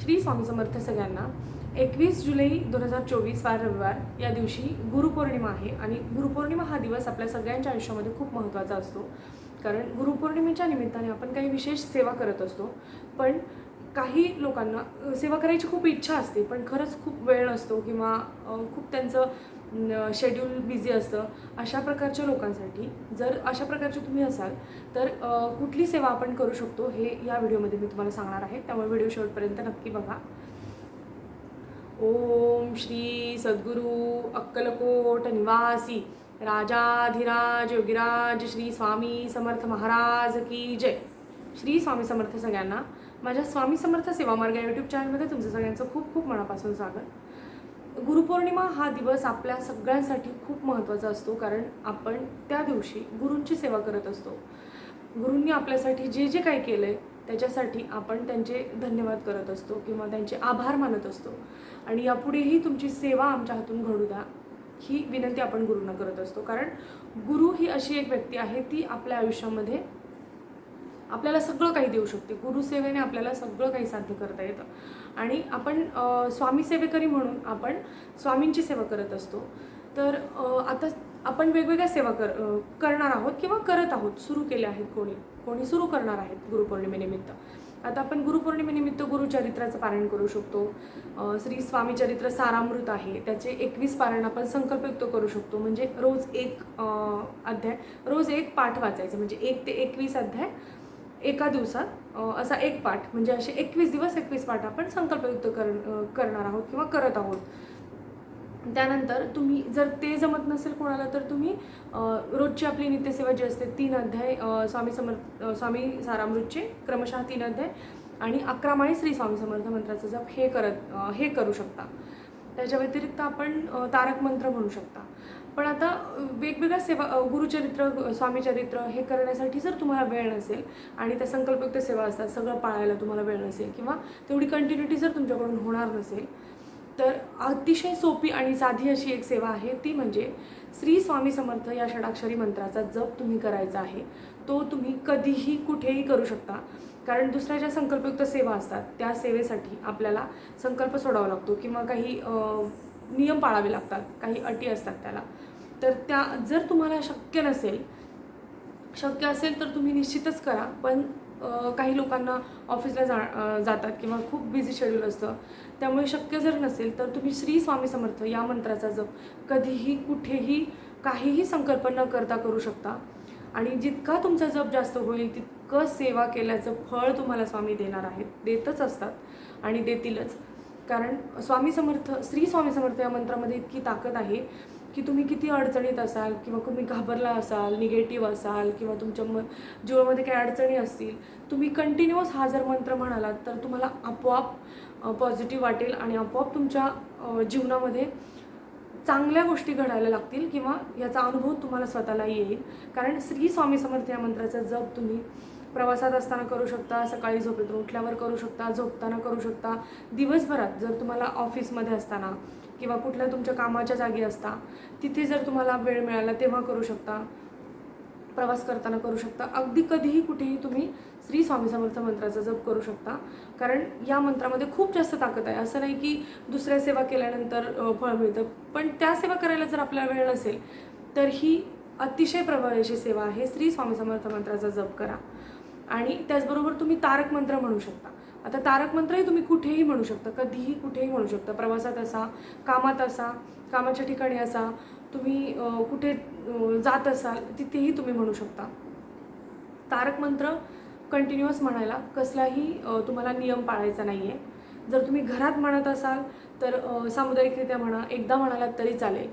श्री स्वामी समर्थ सगळ्यांना एकवीस जुलै दोन हजार चोवीस वार रविवार या दिवशी गुरुपौर्णिमा आहे आणि गुरुपौर्णिमा हा दिवस आपल्या सगळ्यांच्या आयुष्यामध्ये खूप महत्त्वाचा असतो. कारण गुरुपौर्णिमेच्या निमित्ताने आपण काही विशेष सेवा करत असतो. पण काही लोकांना सेवा करायची खूप इच्छा असते पण खरंच खूप वेळ नसतो किंवा खूप त्यांचं शेड्यूल बिझी असतं अशा प्रकारच्या लोकांसाठी जर अशा प्रकारचे तुम्ही असाल तर कुठली सेवा आपण करू शकतो हे या व्हिडिओमध्ये मी तुम्हाला सांगणार आहे. त्यामुळे व्हिडिओ शेवटपर्यंत नक्की बघा. ओम श्री सद्गुरू अक्कलकोट निवासी राजाधिराज योगिराज श्री स्वामी समर्थ महाराज की जय. श्री स्वामी समर्थ सगळ्यांना माझ्या स्वामी समर्थ सेवामार्ग यूट्यूब चॅनलमध्ये तुमचं सगळ्यांचं खूप खूप मनापासून स्वागत. गुरुपौर्णिमा हा दिवस आपल्या सगळ्यांसाठी खूप महत्त्वाचा असतो कारण आपण त्या दिवशी गुरूंची सेवा करत असतो. गुरूंनी आपल्यासाठी जे जे काही केलं आहे त्याच्यासाठी आपण त्यांचे धन्यवाद करत असतो किंवा त्यांचे आभार मानत असतो. आणि यापुढेही तुमची सेवा आमच्या हातून घडू द्या ही विनंती आपण गुरूंना करत असतो. कारण गुरु ही अशी एक व्यक्ती आहे ती आपल्या आयुष्यामध्ये आपल्याला सगळं काही देऊ शकते. गुरुसेवेने आपल्याला सगळं काही साध्य करता येतं. आणि आपण स्वामी सेवेकरी म्हणून आपण स्वामींची सेवा करत असतो. तर आता आपण वेगवेगळ्या सेवा कर करणार आहोत किंवा करत आहोत. सुरू केल्या आहेत कोणी. कोणी सुरू करणार आहेत गुरुपौर्णिमेनिमित्त. आता आपण गुरुपौर्णिमेनिमित्त गुरुचरित्राचं पारायण करू शकतो. श्री स्वामी चरित्र सारामृत आहे. त्याचे एकवीस पारायण आपण संकल्पयुक्त करू शकतो. म्हणजे रोज एक अध्याय रोज एक पाठ वाचायचं. म्हणजे एक ते एकवीस अध्याय एका दिवसात असा एक पाठ म्हणजे असे एकवीस दिवस एकवीस पाठ आपण संकल्पयुक्त कर करणार आहोत किंवा करत आहोत. त्यानंतर तुम्ही जर ते जमत नसेल कोणाला तर तुम्ही रोजची आपली नित्यसेवा जी असते तीन अध्याय स्वामी समर्थ स्वामी सारामृतचे क्रमशः तीन अध्याय आणि अकरा माळी श्री स्वामी समर्थ मंत्राचा जप हे करत हे करू शकता. त्याच्या व्यतिरिक्त आपण तारक मंत्र म्हणू शकता. पण आता वेगवेगळ्या सेवा गुरुचरित्र स्वामीचरित्र हे करण्यासाठी जर तुम्हाला वेळ नसेल आणि त्या संकल्पयुक्त सेवा असतात सगळं पाळायला तुम्हाला वेळ नसेल किंवा तेवढी कंटिन्युटी जर तुमच्याकडून होणार नसेल तर अतिशय सोपी आणि साधी अशी एक सेवा आहे. ती म्हणजे श्री स्वामी समर्थ या षडाक्षरी मंत्राचा जप तुम्ही करायचा आहे. तो तुम्ही कधीही कुठेही करू शकता. कारण दुसऱ्या ज्या संकल्पयुक्त सेवा असतात त्या सेवेसाठी आपल्याला संकल्प सोडावा लागतो किंवा काही नियम पाळावे लागतात काही अटी असतात त्याला. तर त्या जर तुम्हाला शक्य नसेल शक्य असेल तर तुम्ही निश्चितच करा. पण काही लोकांना ऑफिसला जा जातात किंवा खूप बिझी शेड्यूल असतं. त्यामुळे शक्य जर नसेल तर तुम्ही श्री स्वामी समर्थ या मंत्राचा जप कधीही कुठेही काहीही संकल्प न करता करू शकता. आणि जितका तुमचा जप जास्त होईल तितकं सेवा केल्याचं फळ तुम्हाला स्वामी देणार आहेत. देतच असतात आणि देतीलच. कारण स्वामी समर्थ श्री स्वामी समर्थ या मंत्रामध्ये इतकी ताकद आहे की तुम्ही किती अडचणीत असाल किंवा तुम्ही घाबरला असाल निगेटिव्ह असाल किंवा तुमच्या म जीवनामध्ये काही अडचणी असतील तुम्ही कंटिन्युअस हा जर मंत्र म्हणालात तर तुम्हाला आपोआप पॉझिटिव्ह वाटेल आणि आपोआप तुमच्या जीवनामध्ये चांगल्या गोष्टी घडायला लागतील किंवा याचा अनुभव तुम्हाला स्वतःला येईल. कारण श्री स्वामी समर्थ या मंत्राचा जप तुम्ही प्रवासात असताना करू शकता सकाळी झोपेतून उठल्यावर करू शकता झोपताना करू शकता. दिवसभरात जर तुम्हाला ऑफिसमध्ये असताना किंवा कुठल्या तुमच्या कामाच्या जागी असता तिथे जर तुम्हाला वेळ मिळाला तेव्हा करू शकता. प्रवास करताना करू शकता. अगदी कधीही कुठेही तुम्ही श्री स्वामी समर्थ मंत्राचा जप करू शकता. कारण या मंत्रामध्ये खूप जास्त ताकद आहे. असं नाही की दुसऱ्या सेवा केल्यानंतर फळ मिळतं. पण त्या सेवा करायला जर आपल्याला वेळ नसेल तर ही अतिशय प्रभावी अशी सेवा आहे. श्री स्वामी समर्थ मंत्राचा जप करा. आणि त्याचबरोबर तुम्ही तारक मंत्र म्हणू शकता. आता तारक मंत्रही तुम्ही कुठेही म्हणू शकता कधीही कुठेही म्हणू शकता. प्रवासात असा कामात असा कामाच्या ठिकाणी असा तुम्ही कुठे जात असाल तिथेही तुम्ही म्हणू शकता. तारक मंत्र कंटिन्युअस म्हणायला कसलाही तुम्हाला नियम पाळायचा नाही आहे जर तुम्ही घरात म्हणत असाल तर सामुदायिकरित्या म्हणा एकदा म्हणालात तरी चालेल.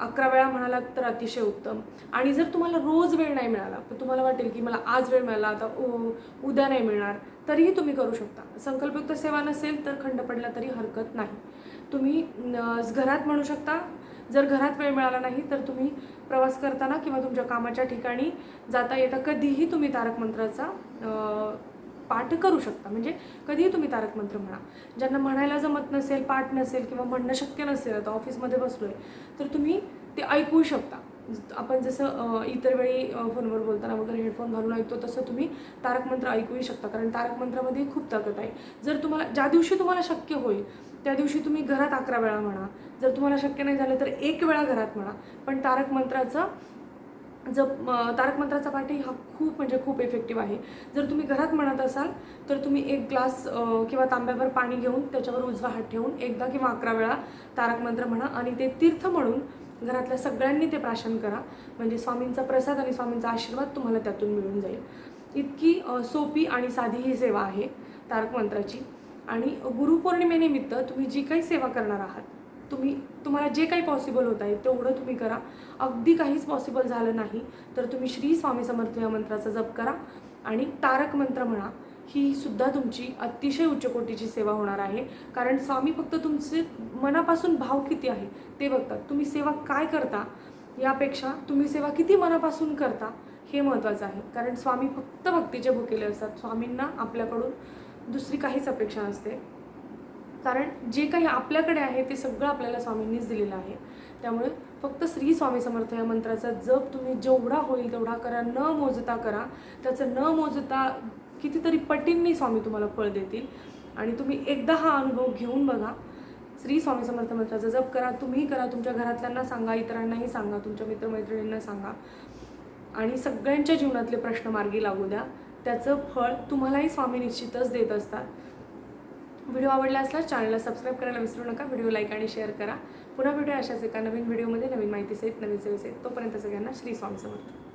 अकरा वेळा म्हणालात तर अतिशय उत्तम. आणि जर तुम्हाला रोज वेळ नाही मिळाला पण तुम्हाला वाटेल की मला आज वेळ मिळाला आता उ- उद्या नाही मिळणार तरीही तुम्ही करू शकता. संकल्पयुक्त सेवा नसेल तर खंड पडला तरी हरकत नाही. तुम्ही घरात म्हणू शकता जर घरात वेळ मिळाला नाही तर तुम्ही प्रवास करताना किंवा तुमच्या कामाच्या ठिकाणी जाता येता कधीही तुम्ही तारक मंत्राचा पाठ करू शकता. म्हणजे कधीही तुम्ही तारक मंत्र म्हणा. ज्यांना म्हणायला जमत नसेल पाठ नसेल किंवा म्हणणं शक्य नसेल आता ऑफिसमध्ये बसलोय तर तुम्ही ते ऐकू शकता. आपण जसं इतर वेळी फोनवर बोलताना वगैरे हेडफोन घालून ऐकतो तसं तुम्ही तारक मंत्र ऐकूही शकता. कारण तारक मंत्रामध्ये खूप ताकद आहे. जर तुम्हाला ज्या दिवशी तुम्हाला शक्य होईल त्या दिवशी तुम्ही घरात अकरा वेळा म्हणा. जर तुम्हाला शक्य नाही झालं तर एक वेळा घरात म्हणा. पण तारक मंत्राचं जप तारक मंत्राचा पाठी हा खूप म्हणजे खूप इफेक्टिव्ह आहे. जर तुम्ही घरात म्हणत असाल तर तुम्ही एक ग्लास किंवा तांब्यावर पाणी घेऊन त्याच्यावर उजवा हात ठेवून एकदा किंवा अकरा वेळा तारक मंत्र म्हणा आणि ते तीर्थ म्हणून घरातल्या सगळ्यांनी ते प्राशन करा. म्हणजे स्वामींचा प्रसाद आणि स्वामींचा आशीर्वाद तुम्हाला त्यातून मिळून जाईल. इतकी सोपी आणि साधी ही सेवा आहे तारक मंत्राची. आणि गुरुपौर्णिमेनिमित्त तुम्ही जी काही सेवा करणार आहात तुम्ही तुम्हाला जे काही पॉसिबल होत आहे तेवढं तुम्ही करा. अगदी काहीच पॉसिबल झालं नाही तर तुम्ही श्री स्वामी समर्थ या मंत्राचा जप करा आणि तारक मंत्र म्हणा ही सुद्धा तुमची अतिशय उच्चकोटीची सेवा होणार आहे. कारण स्वामी फक्त तुमचे मनापासून भाव किती आहे ते बघतात. तुम्ही सेवा काय करता यापेक्षा तुम्ही सेवा किती मनापासून करता हे महत्त्वाचं आहे. कारण स्वामी फक्त भक्तीचे भुकेले असतात. स्वामींना आपल्याकडून दुसरी काहीच अपेक्षा नसते. कारण जे काही आपल्याकडे आहे ते सगळं आपल्याला स्वामींनीच दिलेलं आहे. त्यामुळे फक्त श्री स्वामी समर्थ या मंत्राचा जप तुम्ही जेवढा होईल तेवढा करा न मोजता करा. त्याचं न मोजता कितीतरी पटींनी स्वामी तुम्हाला फळ देतील. आणि तुम्ही एकदा हा अनुभव घेऊन बघा. श्री स्वामी समर्थ मंत्राचा जप करा तुम्ही करा तुमच्या घरातल्यांना सांगा इतरांनाही सांगा तुमच्या मित्रमैत्रिणींना सांगा. आणि सगळ्यांच्या जीवनातले प्रश्न मार्गी लागू द्या. त्याचं फळ तुम्हालाही स्वामी निश्चितच देत असतात. व्हिडिओ आवडला असल्यास चॅनलला सबस्क्राईब करायला विसरू नका. व्हिडिओ लाईक आणि शेअर करा. पुन्हा व्हिडिओ अशाच एका नवीन व्हिडिओमध्ये नवीन माहिती सहित नवीन सेवेसहित. तोपर्यंत सगळ्यांना श्री स्वामी समर्थ.